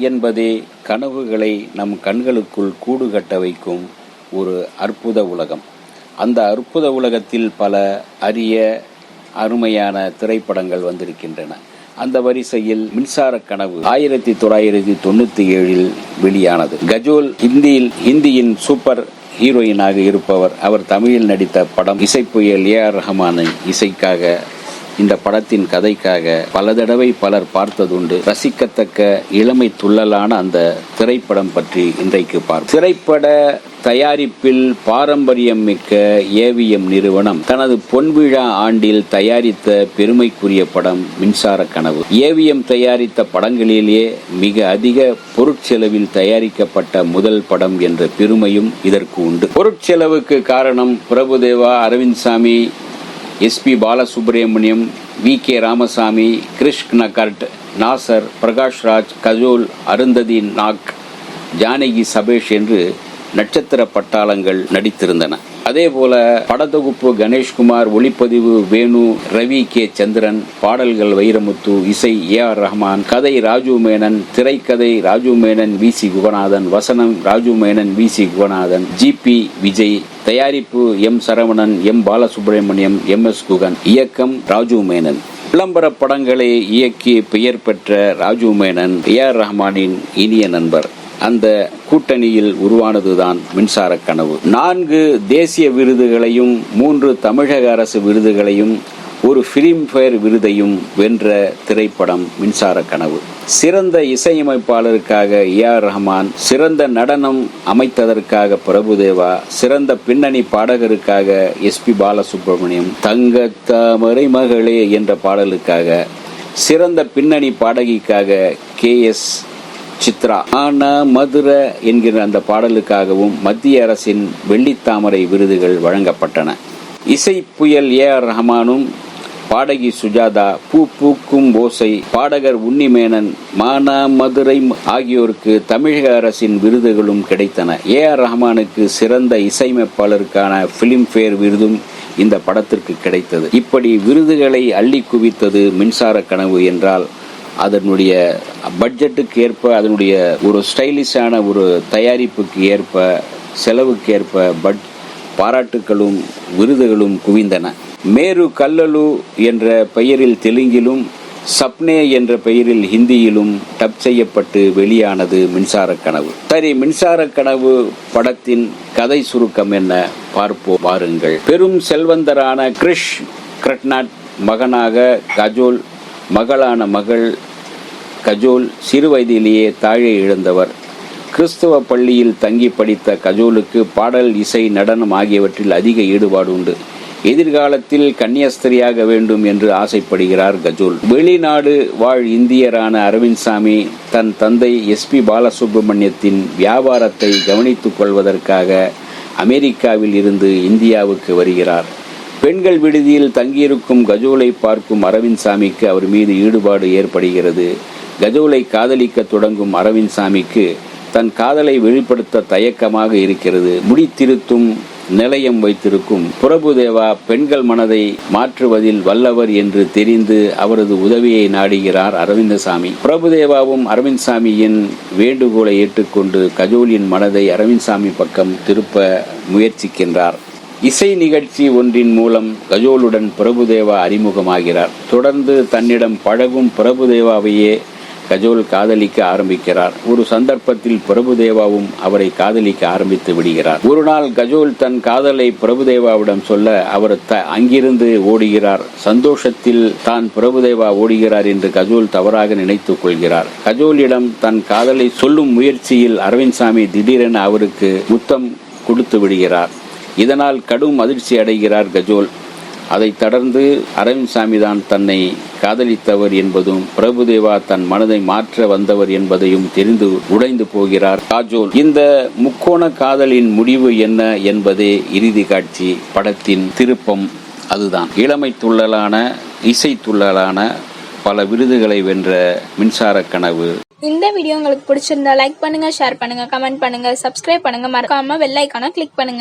என்பதே கனவுகளை நம் கண்களுக்குள் கூடு கட்ட வைக்கும் ஒரு அற்புத உலகம். அந்த அற்புத உலகத்தில் பல அரிய அருமையான திரைப்படங்கள் வந்திருக்கின்றன. அந்த வரிசையில் மின்சார கனவு ஆயிரத்தி தொள்ளாயிரத்தி தொண்ணூத்தி ஏழில் வெளியானது. கஜோல் ஹிந்தியில் ஹிந்தியின் சூப்பர் ஹீரோயினாக இருப்பவர். அவர் தமிழில் நடித்த படம் இசைப்புயல் ஏ ஆர் ரஹ்மானின் இசைக்காக இந்த படத்தின் கதைக்காக பல தடவை பலர் பார்த்ததுண்டு. ரசிக்கத்தக்க இளமை துள்ளலான அந்த திரைப்படம் பற்றி இன்றைக்கு பார்ப்போம். திரைப்பட தயாரிப்பில் பாரம்பரியம் மிக்க ஏவிஎம் நிறுவனம் தனது பொன்விழா ஆண்டில் தயாரித்த பெருமைக்குரிய படம் மின்சார கனவு. ஏவிஎம் தயாரித்த படங்களிலேயே மிக அதிக பொருட்செலவில் தயாரிக்கப்பட்ட முதல் படம் என்ற பெருமையும் இதற்கு உண்டு. பொருட்செலவுக்கு காரணம் Prabhudeva Arvind Swamy S P Balasubrahmanyam V K Ramasamy Krish நகர்ட் Nassar Prakash Raj Kajol Arundhati Nag Janaki Sabesh என்று நட்சத்திர பட்டாளங்கள் நடித்திருந்தன. அதே போல படத்தொகுப்பு கணேஷ்குமார் ஒளிப்பதிவு வேணு ரவி கே. சந்திரன் பாடல்கள் வைரமுத்து இசை ஏ. ஆர். ரஹ்மான் கதை ராஜு மேனன் திரைக்கதை ராஜு மேனன் வி. சி. குகநாதன் வசனம் Raju Menon V. C. Guganathan G. P. Vijay தயாரிப்பு M. Saravanan M. Balasubramaniam M. S. Guhan இயக்கம் ராஜு மேனன் விளம்பர படங்களை இயக்கி பெயர் பெற்ற ராஜு மேனன் ஏ. ஆர். ரஹ்மானின் இனிய நண்பர். அந்த கூட்டணியில் உருவானதுதான் மின்சார கனவு. நான்கு தேசிய விருதுகளையும் மூன்று தமிழக அரசு விருதுகளையும் ஒரு பிலிம்பேர் விருதையும் வென்ற திரைப்படம் மின்சார கனவு. சிறந்த இசையமைப்பாளருக்காக ஏ ஆர் ரஹ்மான் சிறந்த நடனம் அமைத்ததற்காக பிரபுதேவா சிறந்த பின்னணி பாடகருக்காக எஸ் பி பாலசுப்ரமணியம் தங்க தாமரை மகளே என்ற பாடலுக்காக சிறந்த பின்னணி பாடகிக்காக கே எஸ் சித்ரா. ஆனா மதுரை என்கிற அந்த பாடலுக்காகவும் மத்திய அரசின் வெள்ளித்தாமரை விருதுகள் வழங்கப்பட்டன. இசை புயல் ஏ ஆர் ரஹ்மானும் பாடகி சுஜாதா பூ பூக்கும் ஓசை பாடகர் உன்னிமேனன் மானா மதுரை ஆகியோருக்கு தமிழக அரசின் விருதுகளும் கிடைத்தன. ஏ ஆர் ரஹ்மானுக்கு சிறந்த இசையமைப்பாளருக்கான பிலிம்பேர் விருதும் இந்த படத்திற்கு கிடைத்தது. இப்படி விருதுகளை அள்ளி குவித்தது மின்சார கனவு என்றால் அதனுடைய பட்ஜெட்டுக்கு ஏற்ப அதனுடைய ஒரு ஸ்டைலிஷான ஒரு தயாரிப்புக்கு ஏற்ப செலவுக்கு ஏற்ப பட் பாராட்டுகளும் விருதுகளும் குவிந்தன. மேரு கல்லலு என்ற பெயரில் தெலுங்கிலும் சப்னே என்ற பெயரில் ஹிந்தியிலும் டப் செய்யப்பட்டு வெளியானது மின்சார கனவு. சரி மின்சார கனவு படத்தின் கதை சுருக்கம் என்ன? பார்ப்போ பாருங்கள் பெரும் செல்வந்தரான கிரிஷ் கிரட்நாட் மகனாக கஜோல் மகளான மகள் கஜோல் சிறு வயதிலேயே தாழே இழந்தவர். கிறிஸ்தவ பள்ளியில் தங்கி படித்த கஜோலுக்கு பாடல் இசை நடனம் ஆகியவற்றில் அதிக ஈடுபாடு உண்டு. எதிர்காலத்தில் கன்னியஸ்திரியாக வேண்டும் என்று ஆசைப்படுகிறார் கஜோல். வெளிநாடு வாழ் இந்தியரான அரவிந்த் சாமி தன் தந்தை எஸ் பி பாலசுப்ரமணியத்தின் வியாபாரத்தை கவனித்துக் கொள்வதற்காக அமெரிக்காவில் இருந்து இந்தியாவுக்கு வருகிறார். பெண்கள் விடுதியில் தங்கியிருக்கும் கஜோலை பார்க்கும் அரவிந்த் சாமிக்கு அவர் மீது ஈடுபாடு ஏற்படுகிறது. கஜோலை காதலிக்க தொடங்கும் அரவிந்த் சாமிக்கு தன் காதலை வெளிப்படுத்த தயக்கமாக இருக்கிறது. முடித்திருத்தும் நிலையம் வைத்திருக்கும் பிரபுதேவா பெண்கள் மனதை மாற்றுவதில் வல்லவர் என்று தெரிந்து அவரது உதவியை நாடுகிறார் அரவிந்தசாமி. பிரபுதேவாவும் அரவிந்த் சாமியின் வேண்டுகோளை ஏற்றுக்கொண்டு கஜோலியின் மனதை அரவிந்த் சாமி பக்கம் திருப்ப முயற்சிக்கின்றார். இசை நிகழ்ச்சி ஒன்றின் மூலம் கஜோலுடன் பிரபுதேவா அறிமுகமாகிறார். தொடர்ந்து தன்னிடம் பழகும் பிரபுதேவாவையே கஜோல் காதலிக்க ஆரம்பிக்கிறார். ஒரு சந்தர்ப்பத்தில் பிரபுதேவாவும் அவரை காதலிக்க ஆரம்பித்து விடுகிறார். ஒரு நாள் கஜோல் தன் காதலை பிரபுதேவாவிடம் சொல்ல அவர் த அங்கிருந்து ஓடுகிறார். சந்தோஷத்தில் தான் பிரபுதேவா ஓடுகிறார் என்று கஜோல் தவறாக நினைத்துக் கொள்கிறார். கஜோலிடம் தன் காதலை சொல்லும் முயற்சியில் அரவிந்த் சாமி திடீரென அவருக்கு முத்தம் கொடுத்து விடுகிறார். இதனால் கடும் அதிர்ச்சி அடைகிறார் கஜோல். அதைத் தொடர்ந்து அரவிந்த் சாமி தான் தன்னை காதலித்தவர் என்பதும் பிரபுதேவா தன் மனதை மாற்ற வந்தவர் என்பதையும் தெரிந்து உடைந்து போகிறார் காஜோல். இந்த முக்கோண காதலின் முடிவு என்ன என்பதே இறுதி காட்சி படத்தின் திருப்பம் அதுதான். இளமை துள்ளலான இசை துள்ளலான பல விருதுகளை வென்ற மின்சார கனவு. இந்த வீடியோ உங்களுக்கு பிடிச்சிருந்தா லைக் பண்ணுங்க ஷேர் பண்ணுங்க கமெண்ட் பண்ணுங்க சப்ஸ்கிரைப் பண்ணுங்க. மறக்காம வெள்ளைக்கான கிளிக் பண்ணுங்க.